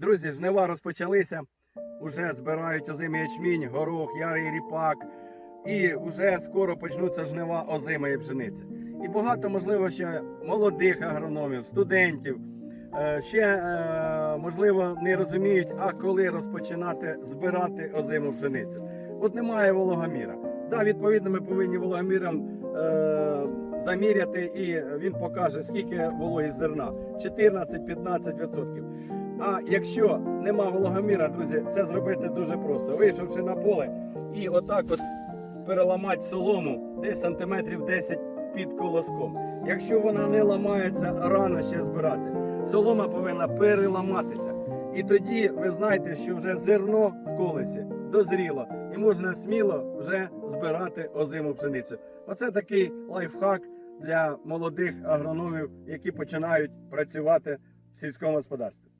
Друзі, жнива розпочалися. Уже збирають озимий ячмінь, горох, ярий ріпак. І вже скоро почнуться жнива озимої пшениці. І багато, можливо, ще молодих агрономів, студентів. е, Ще, е, можливо, не розуміють, а коли розпочинати збирати озиму пшеницю. От немає вологоміра. Да, відповідно, ми повинні вологоміром е, заміряти, і він покаже, скільки вологість зерна 14-15%. А якщо нема вологоміра, друзі, це зробити дуже просто. Вийшовши на поле і отак от переламати солому десь сантиметрів 10 під колоском. Якщо вона не ламається, рано ще збирати. Солома повинна переламатися. І тоді ви знаєте, що вже зерно в колесі дозріло, і можна сміло вже збирати озиму пшеницю. Оце такий лайфхак для молодих агрономів, які починають працювати в сільському господарстві.